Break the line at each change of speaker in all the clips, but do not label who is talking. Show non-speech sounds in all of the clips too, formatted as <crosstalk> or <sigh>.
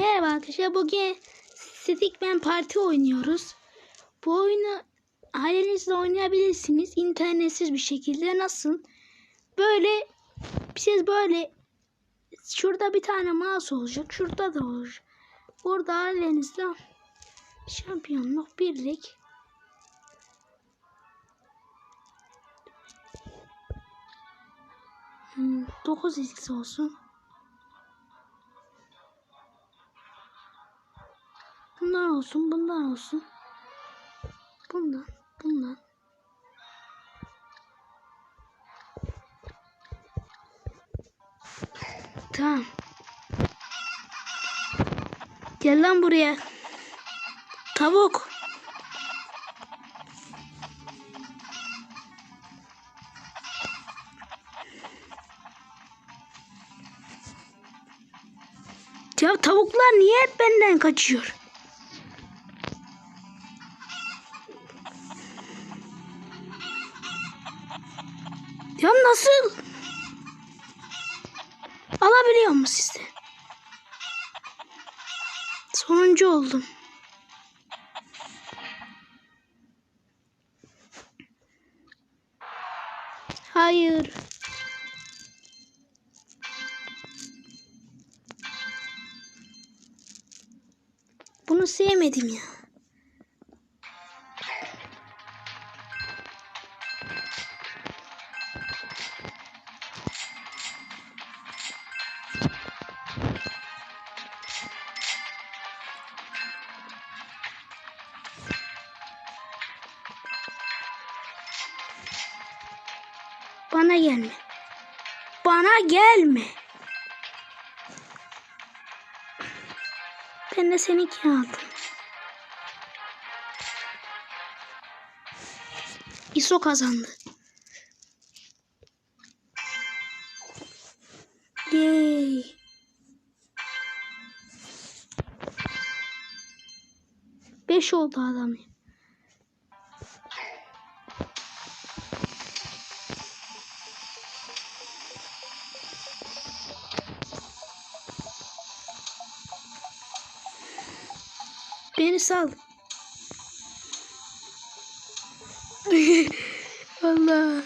Merhaba arkadaşlar. Bugün Stickman Party oynuyoruz. Bu oyunu ailenizle oynayabilirsiniz. internetsiz bir şekilde. Nasıl? Böyle siz böyle şurada bir tane mouse olacak. Şurada da olacak. Burada ailenizle şampiyonluk birlik Hmm, 9 x olsun. Bundan olsun, bundan olsun. Bundan, bundan. Tamam. Gel lan buraya. Tavuk. Ya tavuklar niye hep benden kaçıyor? Ya nasıl? Alabiliyor mu sizde? Sonuncu oldum. Hayır. Bunu sevmedim ya. Bana gelme. Bana gelme. Ben de seninki aldım. ISO kazandı. Yay. Beş oldu adam. Beni sal. <laughs> Allah.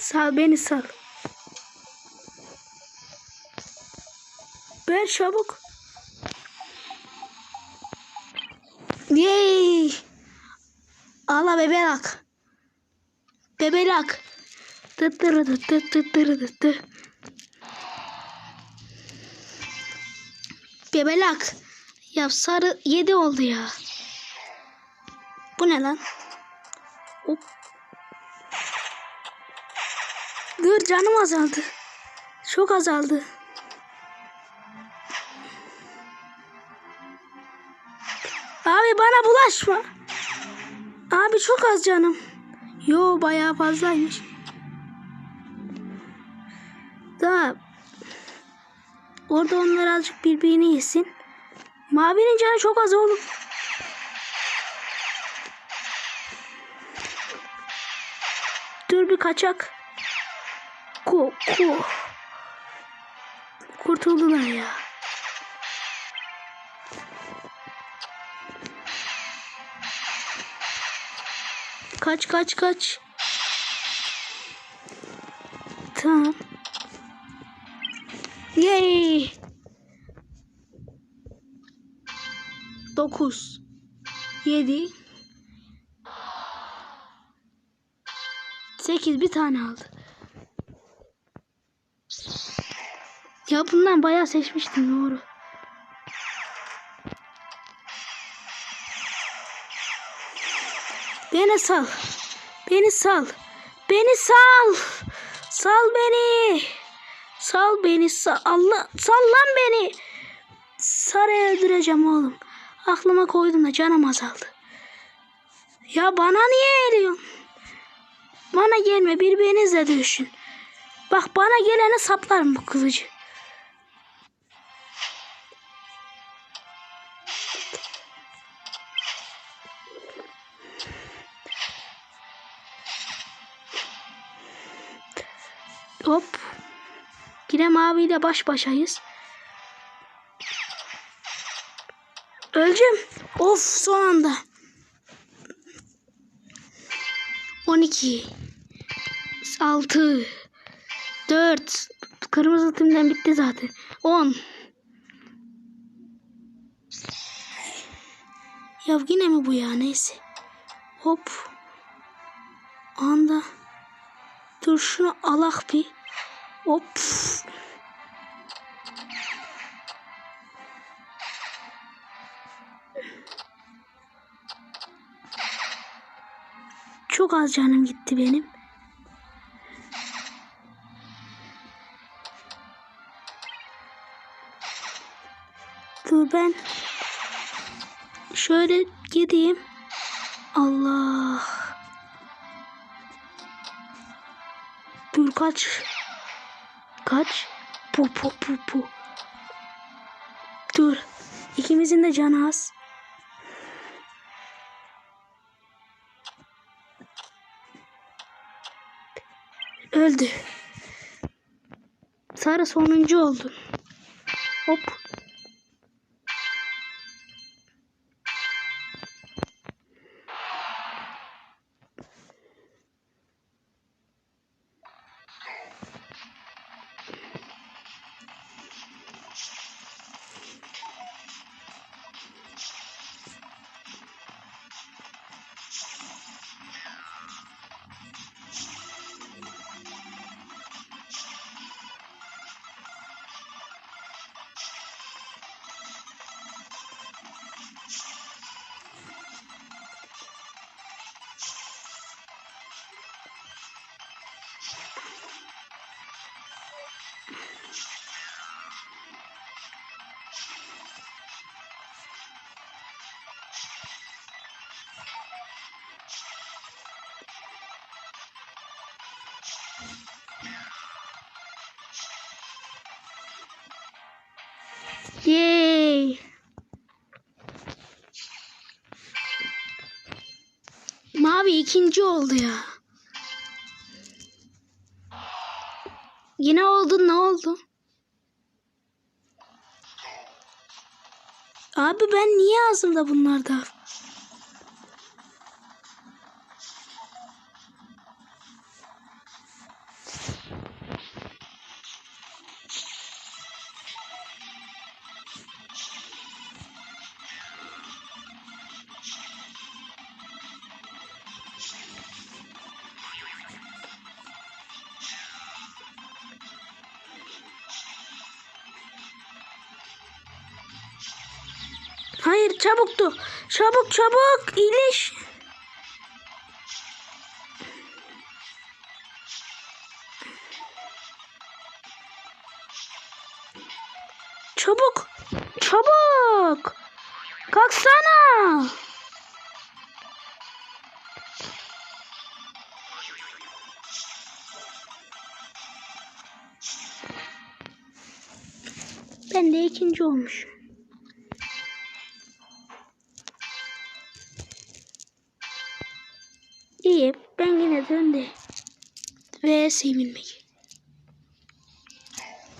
Sal beni sal. Ver çabuk. Yay. Ala bebelak. Bebelak. Tı tırı tı tı tı tırı. Ya sarı yedi oldu ya. Bu ne lan? Hop. Dur canım azaldı. Çok azaldı. Abi bana bulaşma. Abi çok az canım. Yo bayağı fazlaymış. Daha orada onlar azıcık birbirini yesin. Mavinin canı çok az oğlum. Dur bir kaçak. Ku ku. Kurtuldular ya. Kaç kaç kaç. Tamam. Yay. 9 7 8 bir tane aldı. Ya bundan bayağı seçmiştim doğru. Beni sal. Beni sal. Beni sal. Sal beni. Sal beni. Sal, Allah, sal lan beni. Sarayı öldüreceğim oğlum. Aklıma koydum da canım azaldı. Ya bana niye eriyorsun? Bana gelme birbirinizle dövüşün. Bak bana gelene saplarım bu kılıcı. Hop. Yine maviyle baş başayız. Öleceğim. Of son anda. 12 6 4 Kırmızı timden bitti zaten. 10 Ya yine mi bu ya neyse. Hop. Anda. Dur şunu alak bir. Hop. Çok az canım gitti benim. Dur ben şöyle gideyim. Allah. Dur kaç. Kaç. Pu pu pu pu. Dur. İkimizin de canı az. Öldü. Sarı sonuncu oldu. Hop. Mavi ikinci oldu ya. Yine oldu ne oldu? Abi ben niye ağzımda bunlarda? Hayır çabuktu. Çabuk çabuk iyileş. Çabuk. Çabuk. Kalksana. Ben de ikinci olmuşum. De önde. Ve sevinmek.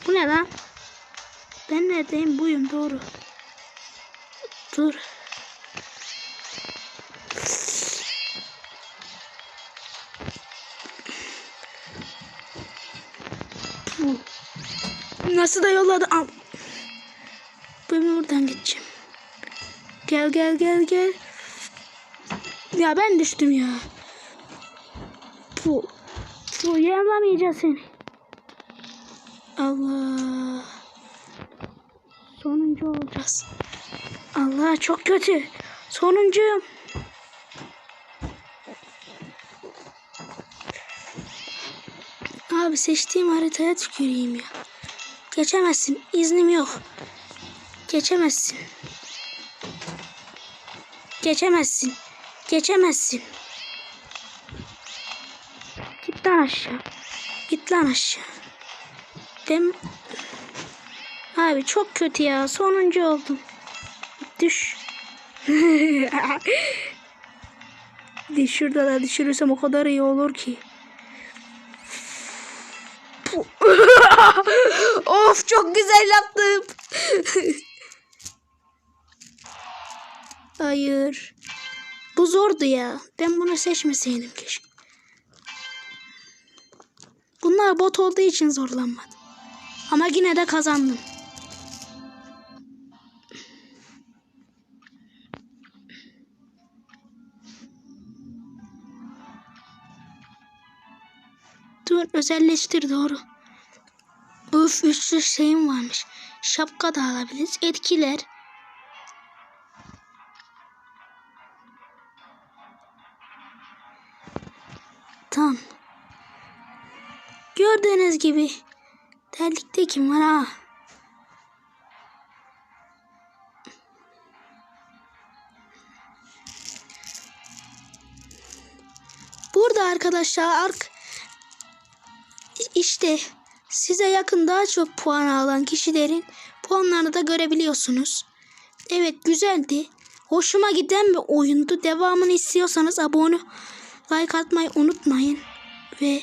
Bu ne lan? Ben neredeyim? Buyum doğru. Dur. Nasıl da yolladı? Al. Ben buradan gideceğim. Gel gel gel gel. Ya ben düştüm ya. Bu. Bu yaramayacağız seni. Allah. Sonuncu olacağız. Allah çok kötü. Sonuncuyum. Abi seçtiğim haritaya tüküreyim ya. Geçemezsin. İznim yok. Geçemezsin. Geçemezsin. Geçemezsin. Aşağı. Git lan aşağı. Ben... Abi çok kötü ya. Sonuncu oldum. Düş. <laughs> Şurada da düşürürsem o kadar iyi olur ki. <laughs> Of çok güzel yaptım. Hayır. Bu zordu ya. Ben bunu seçmeseydim keşke. Bunlar bot olduğu için zorlanmadım. Ama yine de kazandım. Dur özelleştir doğru. Öf üçlü şeyim varmış. Şapka da alabiliriz. Etkiler. Tamam. Gördüğünüz gibi terlikte kim var ha? Burada arkadaşlar ark işte size yakın daha çok puan alan kişilerin puanlarını da görebiliyorsunuz. Evet güzeldi. Hoşuma giden bir oyundu. Devamını istiyorsanız abone like atmayı unutmayın. Ve